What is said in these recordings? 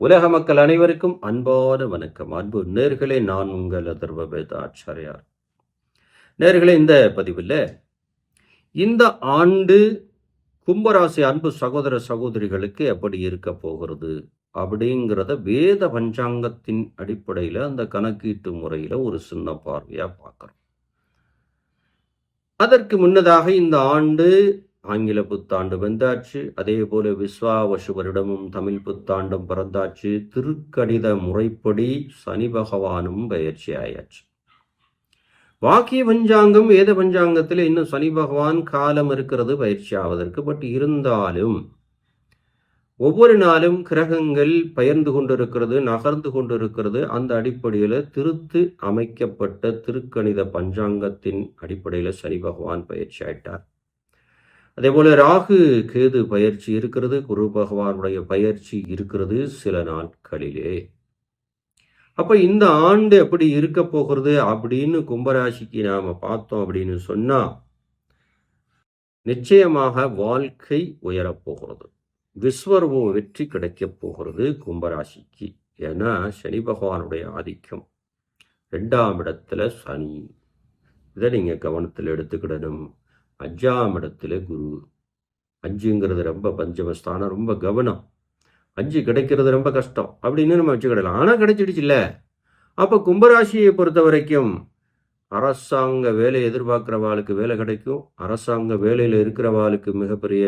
உலக மக்கள் அனைவருக்கும் அன்பான வணக்கம். அன்பு நேர்களே நான் உங்கள் அதர்வ ஆச்சாரியார். நேர்களே இந்த பதிவில் இந்த ஆண்டு கும்பராசி அன்பு சகோதர சகோதரிகளுக்கு எப்படி இருக்க போகிறது அப்படிங்கிறத வேத பஞ்சாங்கத்தின் அடிப்படையில் அந்த கணக்கீட்டு முறையில் ஒரு சின்ன பார்வையாக பார்க்குறோம். அதற்கு முன்னதாக இந்த ஆண்டு ஆங்கில புத்தாண்டு வெந்தாச்சு அதே போல விஸ்வாவசு வருடமும் தமிழ் புத்தாண்டும் பிறந்தாச்சு. திருக்கணித முறைப்படி சனி பகவானும் பயிற்சி ஆயாச்சு. வாக்கிய பஞ்சாங்கம் வேத பஞ்சாங்கத்தில் இன்னும் சனி பகவான் காலம் இருக்கிறது பயிற்சி ஆவதற்கு. பட் இருந்தாலும் ஒவ்வொரு நாளும் கிரகங்கள் பெயர்ந்து கொண்டிருக்கிறது நகர்ந்து கொண்டிருக்கிறது. அந்த அடிப்படையில் திருத்து அமைக்கப்பட்ட திருக்கணித பஞ்சாங்கத்தின் அடிப்படையில் சனி பகவான் பயிற்சி ஆயிட்டார். அதே போல ராகு கேது பயிற்சி இருக்கிறது குரு பகவானுடைய பயிற்சி இருக்கிறது சில நாட்களிலே. அப்ப இந்த ஆண்டு எப்படி இருக்க போகிறது அப்படின்னு கும்பராசிக்கு நாம பார்த்தோம் அப்படின்னு சொன்னா நிச்சயமாக வாழ்க்கை உயரப்போகிறது விஸ்வரூப வெற்றி கிடைக்கப் போகிறது கும்பராசிக்கு. ஏன்னா சனி பகவானுடைய ஆதிக்கம் ரெண்டாம் இடத்துல சனி. இதை நீங்க கவனத்தில் எடுத்துக்கிடணும். அஞ்சாம் இடத்துல குரு. அஞ்சுங்கிறது ரொம்ப பஞ்சமஸ்தானம் ரொம்ப கவனம். அஞ்சு கிடைக்கிறது ரொம்ப கஷ்டம் அப்படின்னு நம்ம வச்சுக்கிடலாம். ஆனால் கிடைச்சிடுச்சுல்ல. அப்போ கும்பராசியை பொறுத்த வரைக்கும் அரசாங்க வேலை எதிர்பார்க்குறவாளுக்கு வேலை கிடைக்கும். அரசாங்க வேலையில் இருக்கிறவாளுக்கு மிகப்பெரிய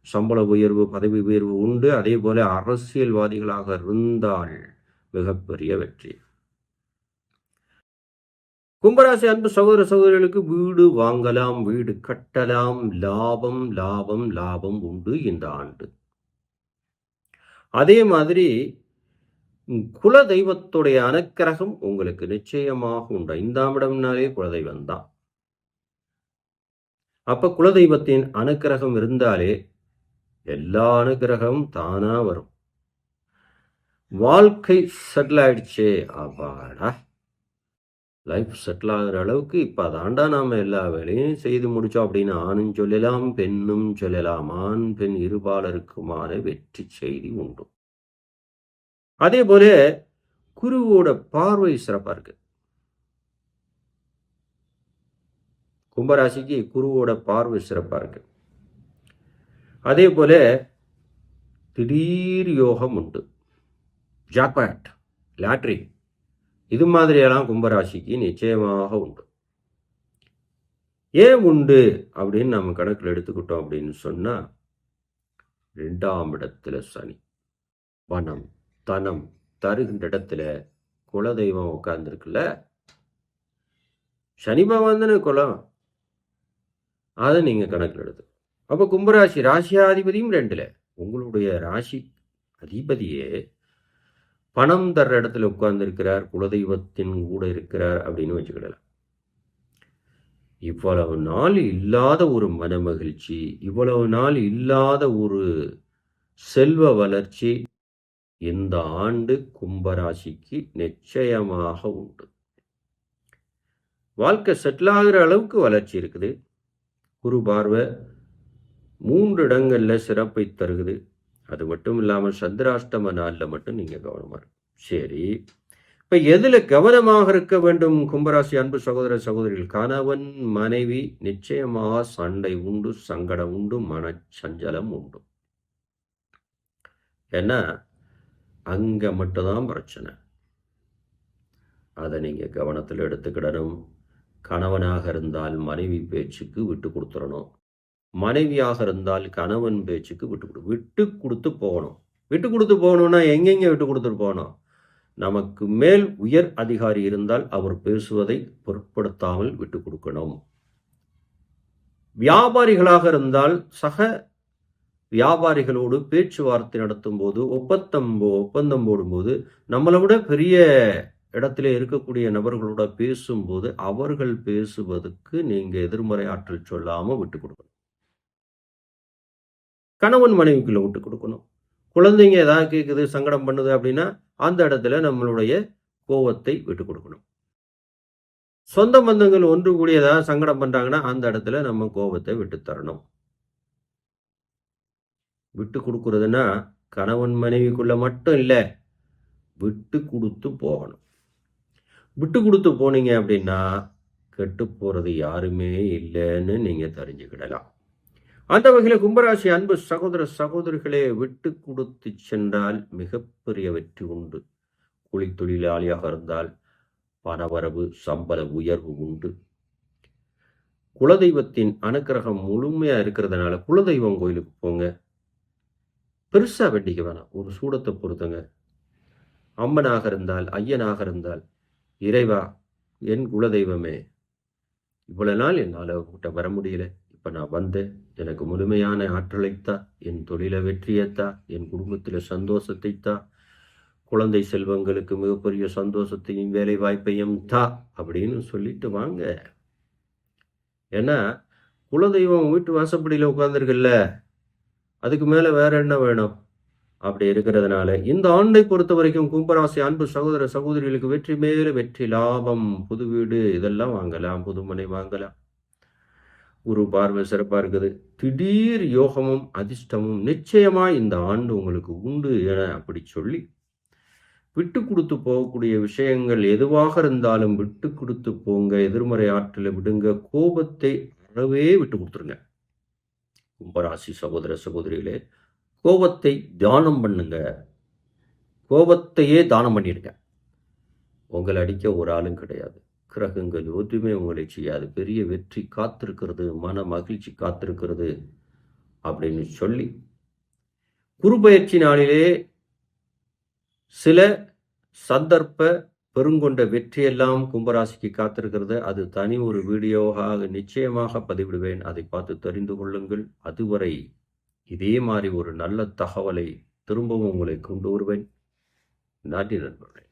சம்பள உயர்வு பதவி உயர்வு உண்டு. அதே போல அரசியல்வாதிகளாக இருந்தால் மிகப்பெரிய வெற்றி. கும்பராசி அன்பு சகோதர சகோதரிகளுக்கு வீடு வாங்கலாம் வீடு கட்டலாம். லாபம் லாபம் லாபம் உண்டு இந்த ஆண்டு. அதே மாதிரி குல தெய்வத்துடைய அனுக்கிரகம் உங்களுக்கு நிச்சயமாக உண்டு. ஐந்தாம் இடம்னாலே குலதெய்வம் தான். அப்ப குலதெய்வத்தின் அனுக்கிரகம் இருந்தாலே எல்லா அனுக்கிரகமும் தானா வரும். வாழ்க்கை செட்டில் ஆயிடுச்சே. அப்பாடா. லைஃப் செட்டில் ஆகிற அளவுக்கு இப்போ அதாண்டா நாம் எல்லா வேலையும் செய்து முடித்தோம் அப்படின்னு ஆணும் சொல்லலாம் பெண்ணும் சொல்லலாம். ஆண் பெண் இருபாலருக்குமான வெற்றி செய்தி உண்டு. அதே போல குருவோட பார்வை சிறப்பாக இருக்கு. கும்பராசிக்கு குருவோட பார்வை சிறப்பாக இருக்கு. அதே போல திடீர் யோகம் உண்டு. Jackpot lottery. இது மாதிரியெல்லாம் கும்பராசிக்கு நிச்சயமாக உண்டு. ஏன் உண்டு அப்படின்னு நம்ம கணக்கில் எடுத்துக்கிட்டோம் அப்படின்னு சொன்னால் ரெண்டாம் இடத்துல சனி. பணம் தனம் தருகின்ற இடத்துல குலதெய்வம் உட்கார்ந்துருக்குல்ல. சனி பகவான் தானே குலம். அதை நீங்கள் கணக்கில் எடுத்து. அப்போ கும்பராசி ராசியாதிபதியும் ரெண்டில். உங்களுடைய ராசி அதிபதியே பணம் தர்ற இடத்துல உட்கார்ந்துருக்கிறார் குலதெய்வத்தின் கூட இருக்கிறார் அப்படின்னு வச்சுக்கிடலாம். இவ்வளவு நாள் இல்லாத ஒரு மன மகிழ்ச்சி இவ்வளவு நாள் இல்லாத ஒரு செல்வ வளர்ச்சி இந்த ஆண்டு கும்பராசிக்கு நிச்சயமாக உண்டு. வாழ்க்கை செட்டில் ஆகிற அளவுக்கு வளர்ச்சி இருக்குது. குரு பார்வை மூன்று இடங்களில் சிறப்பை தருகுது. அது மட்டும் இல்லாமல் சந்திராஷ்டம நாளில் மட்டும் நீங்கள் கவனமாக இருக்கும் சரி. இப்போ எதில் கவனமாக இருக்க வேண்டும்? கும்பராசி அன்பு சகோதர சகோதரிகள் கணவன் மனைவி நிச்சயமாக சண்டை உண்டு சங்கடம் உண்டு மனச்சஞ்சலம் உண்டு. ஏன்னா அங்கே மட்டும்தான் பிரச்சனை. அதை நீங்கள் கவனத்தில் எடுத்துக்கிடணும். கணவனாக இருந்தால் மனைவி பேச்சுக்கு விட்டு கொடுத்துடணும். மனைவியாக இருந்தால் கணவன் பேச்சுக்கு விட்டு கொடு விட்டு கொடுத்து போகணும். விட்டு கொடுத்து போகணும்னா எங்கெங்க விட்டு கொடுத்துட்டு போகணும்? நமக்கு மேல் உயர் அதிகாரி இருந்தால் அவர் பேசுவதை பொருட்படுத்தாமல் விட்டு கொடுக்கணும். வியாபாரிகளாக இருந்தால் சக வியாபாரிகளோடு பேச்சுவார்த்தை நடத்தும் போது ஒப்பந்தம் ஒப்பந்தம் போடும்போது நம்மளை விட பெரிய இடத்துல இருக்கக்கூடிய நபர்களோட பேசும்போது அவர்கள் பேசுவதற்கு நீங்கள் எதிர்மறை ஆற்றல் சொல்லாமல் விட்டு கொடுக்கணும். கணவன் மனைவிக்குள்ள விட்டு கொடுக்கணும். குழந்தைங்க ஏதாவது கேட்குது சங்கடம் பண்ணுது அப்படின்னா அந்த இடத்துல நம்மளுடைய கோவத்தை விட்டு கொடுக்கணும். சொந்த பந்தங்கள் ஒன்று கூடி ஏதாவது சங்கடம் பண்றாங்கன்னா அந்த இடத்துல நம்ம கோபத்தை விட்டு தரணும். விட்டு கொடுக்கறதுன்னா கணவன் மனைவிக்குள்ள மட்டும் இல்லை விட்டு கொடுத்து போகணும். விட்டு கொடுத்து போனீங்க அப்படின்னா கெட்டு போகிறது யாருமே இல்லைன்னு நீங்கள் தெரிஞ்சுக்கிடலாம். அந்த வகையில் கும்பராசி அன்பு சகோதர சகோதரிகளே விட்டு கொடுத்து சென்றால் மிகப்பெரிய வெற்றி உண்டு. கூலி தொழிலாளியாக இருந்தால் பணவரவு சம்பள உயர்வு உண்டு. குலதெய்வத்தின் அனுக்கிரகம் முழுமையா இருக்கிறதுனால குலதெய்வம் கோயிலுக்கு போங்க. பெருசா வேண்டிக்க வேணாம். ஒரு சூடத்தை பொறுத்துங்க. அம்மனாக இருந்தால் ஐயனாக இருந்தால் இறைவா என் குலதெய்வமே. இவ்வளவு நாள் என்னால் உங்ககிட்ட வர முடியல. இப்போ நான் வந்தேன். எனக்கு முழுமையான ஆற்றலைத்தா என் தொழிலை வெற்றியைத்தா என் குடும்பத்தில் சந்தோஷத்தை தா குழந்தை செல்வங்களுக்கு மிகப்பெரிய சந்தோஷத்தையும் வேலை வாய்ப்பையும் தா அப்படின்னு சொல்லிட்டு வாங்க. ஏன்னா குலதெய்வம் வீட்டு வாசப்படியில் உட்காந்துருக்குல்ல அதுக்கு மேலே வேற என்ன வேணும்? அப்படி இருக்கிறதுனால இந்த ஆண்டை பொறுத்த வரைக்கும் கும்பராசி அன்பு சகோதர சகோதரிகளுக்கு வெற்றி மேலே வெற்றி லாபம் புது வீடு இதெல்லாம் வாங்கலாம் புதுமனை வாங்கலாம். ஒரு பார்வை சிறப்பாக இருக்குது. திடீர் யோகமும் அதிர்ஷ்டமும் நிச்சயமாக இந்த ஆண்டு உங்களுக்கு உண்டு என அப்படி சொல்லி விட்டு கொடுத்து போகக்கூடிய விஷயங்கள் எதுவாக இருந்தாலும் விட்டு கொடுத்து போங்க எதிர்மறை ஆற்றலை விடுங்க கோபத்தை அறவே விட்டு கொடுத்துருங்க. கும்பராசி சகோதர சகோதரிகளே கோபத்தை தியானம் பண்ணுங்க. கோபத்தையே தானம் பண்ணிடுங்க. உங்களை அடிக்க ஒரு ஆளும் கிடையாது. கிரகங்கள் ஒன்றுமே உங்களை செய்யாது. பெரிய வெற்றி காத்திருக்கிறது மன மகிழ்ச்சி காத்திருக்கிறது அப்படின்னு சொல்லி குரு பயிற்சி நாளிலே சில சந்தர்ப்ப பெருங்கொண்ட வெற்றியெல்லாம் கும்பராசிக்கு காத்திருக்கிறது. அது தனி ஒரு வீடியோவாக நிச்சயமாக பதிவிடுவேன். அதை பார்த்து தெரிந்து கொள்ளுங்கள். அதுவரை இதே மாதிரி ஒரு நல்ல தகவலை திரும்பவும் உங்களை கொண்டு வருவேன். நன்றி நண்பர்களே.